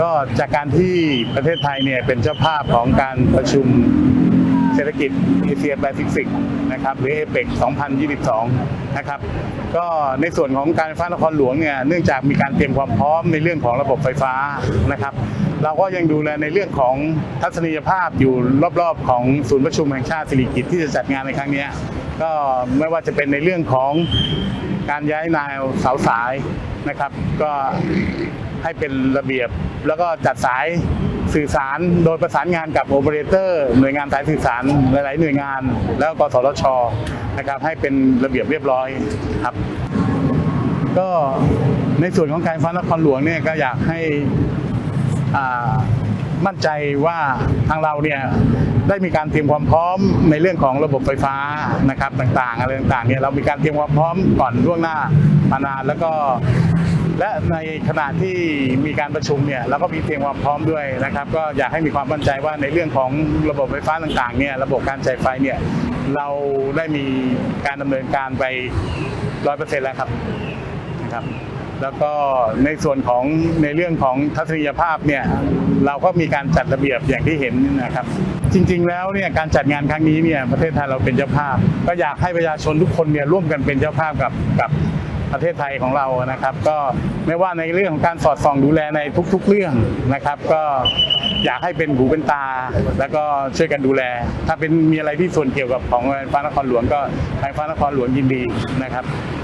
ก็จากการที่ประเทศไทยเนี่ยเป็นเจ้าภาพของการประชุมเศรษฐกิจเอเชียแปซิฟิกนะครับหรือเอเปก2022 นะครับ ก็ในส่วนของการไฟฟ้านครหลวงเนี่ยเนื่องจากมีการเตรียมความพร้อมในเรื่องของระบบไฟฟ้านะครับ เราก็ยังดูแลในเรื่องของทัศนียภาพอยู่รอบๆ ของศูนย์ประชุมแห่งชาติสิริกิติ์ที่จะจัดงานในครั้งนี้ก็ไม่ว่าจะเป็นในเรื่องของการย้ายนายเสาสายนะครับ ก็ ให้เป็นระเบียบ แล้วก็จัดสายสื่อสารโดยประสานงานกับโอเปอเรเตอร์หน่วยงานสายสื่อสารหลาย ๆ หน่วยงาน แล้วก็สทชนะครับให้เป็นระเบียบเรียบร้อยครับ ก็ในส่วนของการฟ้านครหลวงเนี่ยก็อยากให้มั่นใจว่าทางเราเนี่ยได้มีการเตรียมความพร้อมในเรื่องของระบบไฟฟ้านะครับต่างๆอะไรต่างๆเนี่ยเรามีการเตรียมความพร้อมก่อนล่วงหน้ามานานแล้วก็ และในขณะที่มีการประชุมเนี่ยเราก็มีเตรียมความพร้อมด้วยนะครับ ก็อยากให้มีความมั่นใจว่าในเรื่องของระบบไฟฟ้าต่างๆเนี่ยระบบการจ่ายไฟเนี่ยเราได้มีการดำเนินการไปร้อยเปอร์เซ็นต์แล้วครับนะครับ แล้วก็ในส่วนของในเรื่องของทัศนียภาพเนี่ยเราก็มีการจัดระเบียบอย่างที่เห็นนะครับ จริง ๆ แล้วเนี่ยการจัดงานครั้งนี้เนี่ยประเทศไทยเราเป็นเจ้าภาพ ก็อยากให้ประชาชนทุกคนเนี่ยร่วมกันเป็นเจ้าภาพกับกับ ประเทศไทยของเรานะครับ ก็ไม่ว่าในเรื่องของการสอดส่องดูแลในทุก ๆ เรื่องนะครับ ก็อยากให้เป็นหูเป็นตา แล้วก็ช่วยกันดูแล ถ้าเป็นมีอะไรที่ส่วนเกี่ยวกับของฟ้านครหลวงก็ทางฟ้านครหลวงยินดีนะครับ